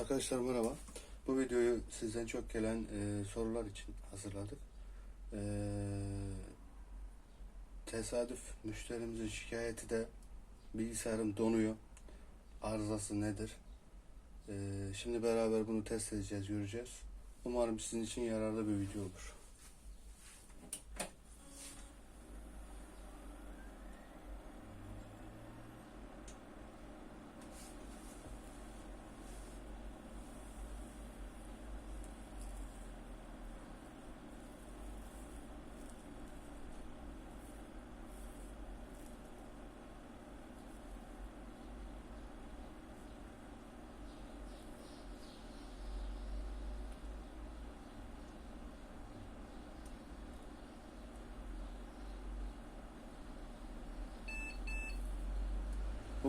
Arkadaşlar merhaba. Bu videoyu sizden çok gelen e, sorular için hazırladık. E, tesadüf müşterimizin şikayeti de bilgisayarım donuyor. Arızası nedir? E, şimdi beraber bunu test edeceğiz, göreceğiz. Umarım sizin için yararlı bir video olur.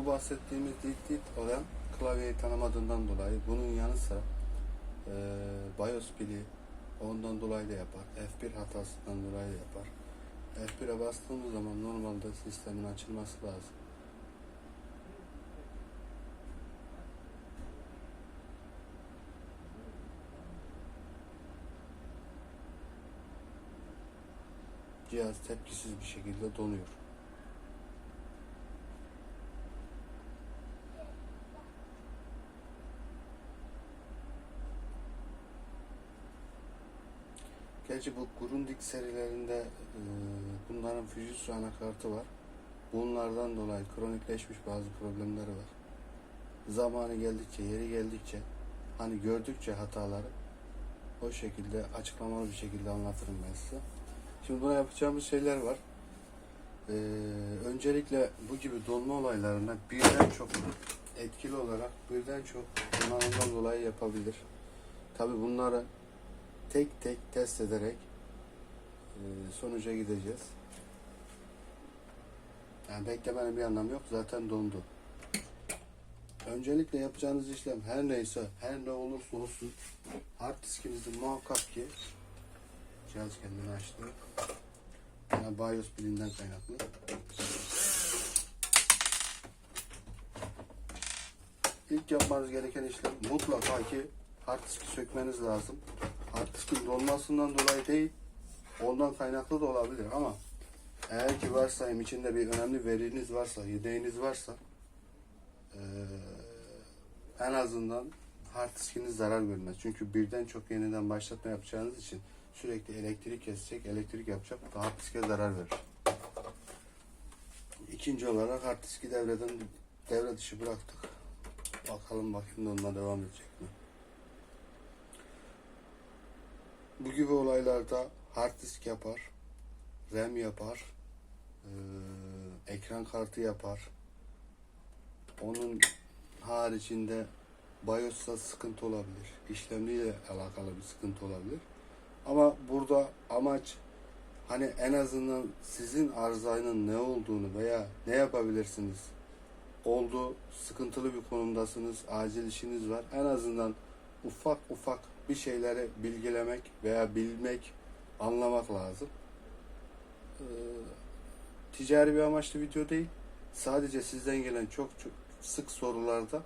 Bahsettiğimiz dit dit olan klavyeyi tanımadığından dolayı bunun yanı sıra e, BIOS pili ondan dolayı da yapar. F1 hatasından dolayı da yapar. F1'e bastığımız zaman normalde sistemin açılması lazım. Cihaz tepkisiz bir şekilde donuyor. Gerçi bu Grundig serilerinde e, bunların Fujitsu anakartı var. Bunlardan dolayı kronikleşmiş bazı problemleri var. Zamanı geldikçe, yeri geldikçe, hani gördükçe hataları o şekilde açıklamalı bir şekilde anlatırım ben size. Şimdi buna yapacağımız şeyler var. Ee, öncelikle bu gibi donma olaylarına birden çok etkili olarak birden çok donanımdan dolayı yapabilir. Tabi bunları tek tek test ederek e, sonuca gideceğiz. Yani beklemenin bir anlamı yok. Zaten dondu. Öncelikle yapacağınız işlem her neyse, her ne olursa olsun hard diskinizi muhakkak ki cihaz kendini açtı. Yani BIOS pilinden kaynaklı. İlk yapmanız gereken işlem mutlaka ki hard diski sökmeniz lazım. Hard diskin donmasından dolayı değil, ondan kaynaklı da olabilir ama eğer ki varsayım içinde bir önemli veriniz varsa, yedeğiniz varsa eee, en azından hard zarar görmez. Çünkü birden çok yeniden başlatma yapacağınız için sürekli elektrik kesecek, elektrik yapacak, hard diske zarar verir. İkinci olarak hard diski devreden devre dışı bıraktık. Bakalım bakayım onunla devam edecek mi? Bu gibi olaylarda hard disk yapar, RAM yapar, eee, ekran kartı yapar. Onun haricinde BIOS'ta sıkıntı olabilir. İşlemliyle alakalı bir sıkıntı olabilir. Ama burada amaç hani en azından sizin arızanın ne olduğunu veya ne yapabilirsiniz oldu, sıkıntılı bir konumdasınız, acil işiniz var. En azından ufak ufak bir şeyleri bilgilemek veya bilmek, anlamak lazım. Ee, ticari bir amaçlı video değil. Sadece sizden gelen çok çok sık sorularda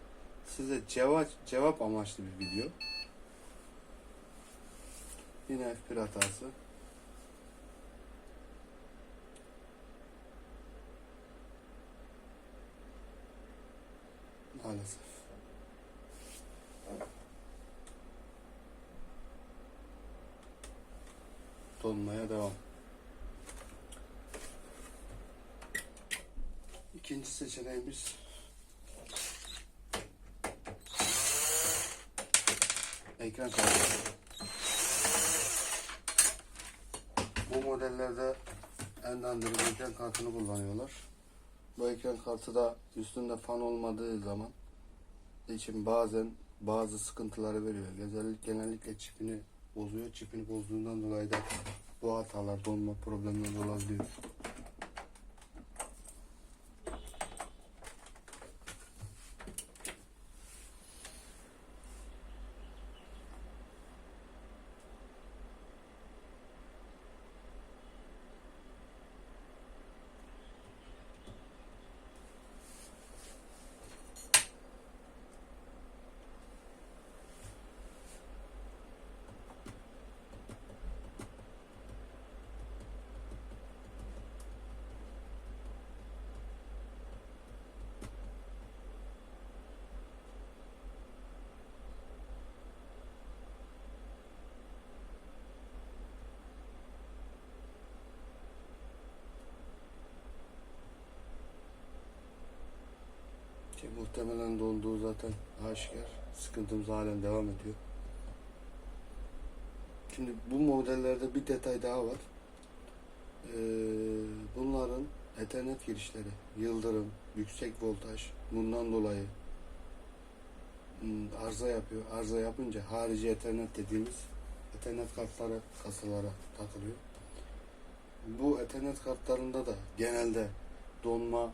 size cevap cevap amaçlı bir video. Yine F1 hatası. Maalesef. Donmaya devam. İkinci seçeneğimiz ekran kartı. Bu modellerde Endander'ın ekran kartını kullanıyorlar. Bu ekran kartı da üstünde fan olmadığı zaman için bazen bazı sıkıntıları veriyor. Özellikle genellikle çipini bozuyor. Çipini bozduğundan dolayı da bu hatalar, donma problemleri olabiliyor. Muhtemelen donduğu zaten aşikar. Sıkıntımız halen devam ediyor. Şimdi bu modellerde bir detay daha var. Ee, bunların Ethernet girişleri, yıldırım, yüksek voltaj bundan dolayı hmm, arıza yapıyor. Arıza yapınca harici Ethernet dediğimiz Ethernet kartları kasalara takılıyor. Bu Ethernet kartlarında da genelde donma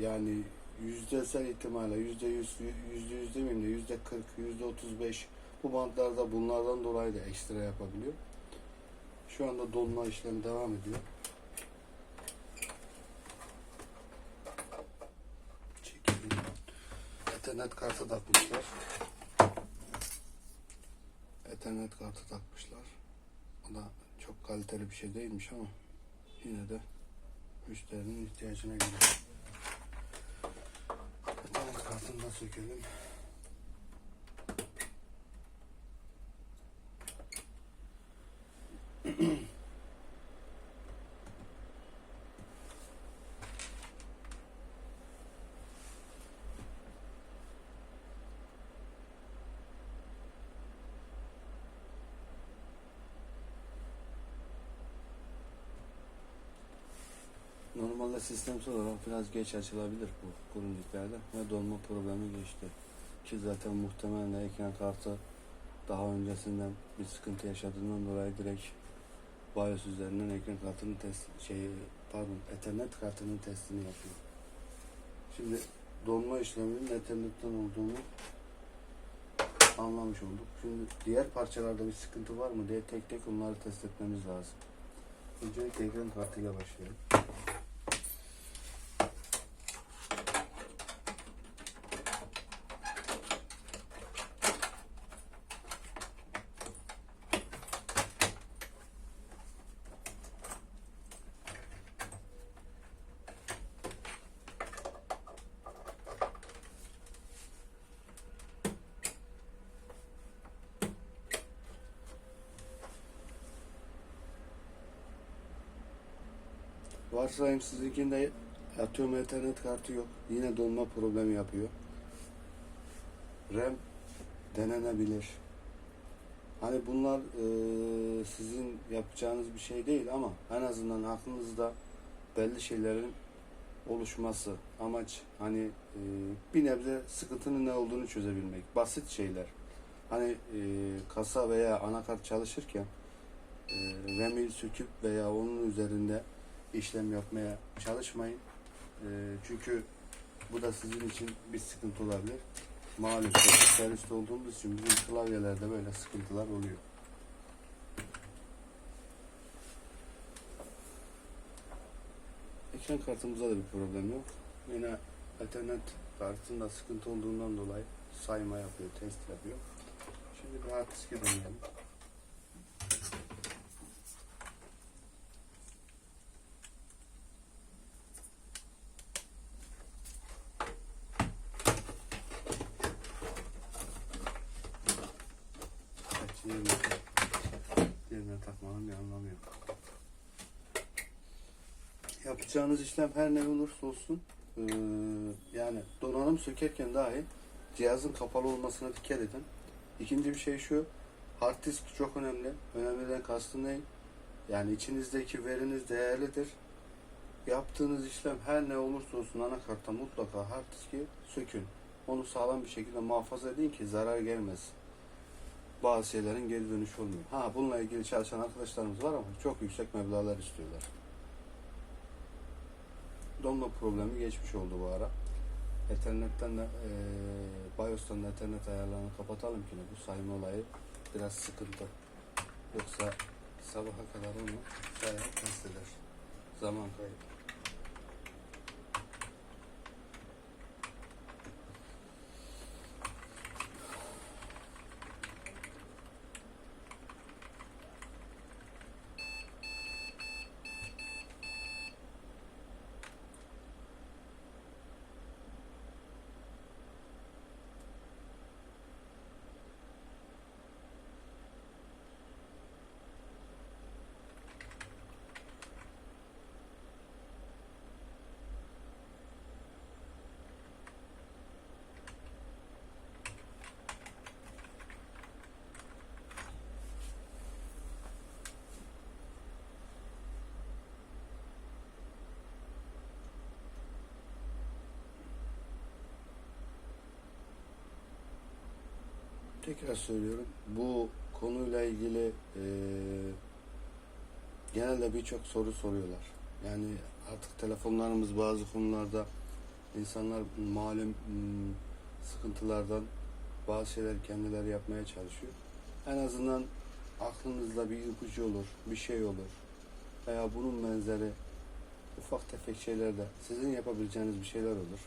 yani yüzdesel ihtimalle yüzde yüz, yüzde yüz demeyeyim de yüzde kırk, yüzde otuz beş bu bantlarda bunlardan dolayı da ekstra yapabiliyor. Şu anda donma işlemi devam ediyor. Çekeyim. Ethernet kartı takmışlar. Ethernet kartı takmışlar. O da çok kaliteli bir şey değilmiş ama yine de müşterinin ihtiyacına göre. Da sökelim. Normalde sistemsel olarak biraz geç açılabilir bu kurumcuklerde ve donma problemi geçti. Ki zaten muhtemelen ekran kartı daha öncesinden bir sıkıntı yaşadığından dolayı direkt BIOS üzerinden ekran kartının test şey pardon Ethernet kartının testini yapıyor. Şimdi donma işleminin Ethernet'ten olduğunu anlamış olduk. Şimdi diğer parçalarda bir sıkıntı var mı diye tek tek onları test etmemiz lazım. Öncelikle ekran kartıyla başlayalım. Varsayım sizinkinde atıyorum ethernet kartı yok. Yine donma problemi yapıyor. RAM denenebilir. Hani bunlar e, sizin yapacağınız bir şey değil ama en azından aklınızda belli şeylerin oluşması amaç hani e, bir nebze sıkıntının ne olduğunu çözebilmek. Basit şeyler. Hani e, kasa veya anakart çalışırken e, RAM'i söküp veya onun üzerinde işlem yapmaya çalışmayın. Ee, çünkü bu da sizin için bir sıkıntı olabilir. Maalesef serviste olduğumuz için bizim klavyelerde böyle sıkıntılar oluyor. Ekran kartımızda da bir problem yok. Yine Ethernet kartında sıkıntı olduğundan dolayı sayma yapıyor, test yapıyor. Şimdi bir hard diske deneyelim. Gerçi yerine, yerine takmanın bir anlamı yok. Yapacağınız işlem her ne olursa olsun eee, yani donanım sökerken dahi cihazın kapalı olmasına dikkat edin. İkinci bir şey şu hard disk çok önemli. Önemliden kastım ne? Yani içinizdeki veriniz değerlidir. Yaptığınız işlem her ne olursa olsun anakartta mutlaka hard diski sökün. Onu sağlam bir şekilde muhafaza edin ki zarar gelmesin bazı şeylerin geri dönüşü olmuyor. Ha bununla ilgili çalışan arkadaşlarımız var ama çok yüksek meblağlar istiyorlar. Donma problemi geçmiş oldu bu ara. Ethernet'ten de e, BIOS'tan da Ethernet ayarlarını kapatalım ki bu sayma olayı biraz sıkıntı. Yoksa sabaha kadar onu bayağı test eder. Zaman kaybı. Tekrar söylüyorum. Bu konuyla ilgili e, genelde birçok soru soruyorlar. Yani artık telefonlarımız bazı konularda insanlar malum hmm, sıkıntılardan bazı şeyler kendileri yapmaya çalışıyor. En azından aklınızda bir ipucu olur, bir şey olur veya bunun benzeri ufak tefek şeylerde sizin yapabileceğiniz bir şeyler olur.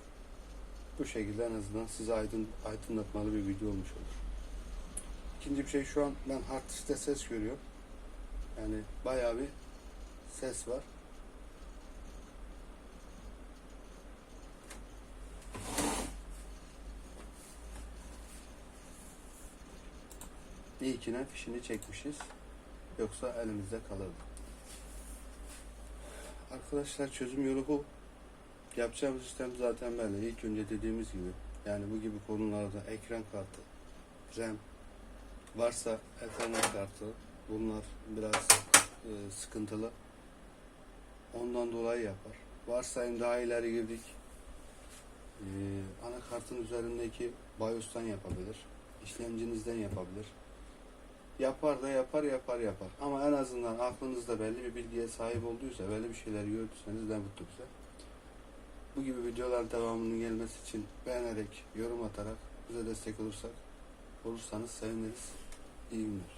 Bu şekilde en azından size aydın, aydınlatmalı bir video olmuş olur. İkinci bir şey şu an ben hard ses görüyorum. Yani bayağı bir ses var. İyi ki ne fişini çekmişiz. Yoksa elimizde kalırdı. Arkadaşlar çözüm yolu bu. Yapacağımız işlem zaten belli. İlk önce dediğimiz gibi yani bu gibi konularda ekran kartı, RAM, varsa Ethernet kartı bunlar biraz e, sıkıntılı. Ondan dolayı yapar. Varsayım daha ileri girdik. E, anakartın üzerindeki BIOS'tan yapabilir. işlemcinizden yapabilir. Yapar da yapar yapar yapar. Ama en azından aklınızda belli bir bilgiye sahip olduysa, belli bir şeyler gördüyseniz ne mutlu bize. Bu gibi videolar devamının gelmesi için beğenerek, yorum atarak bize destek olursak olursanız seviniriz. Günler.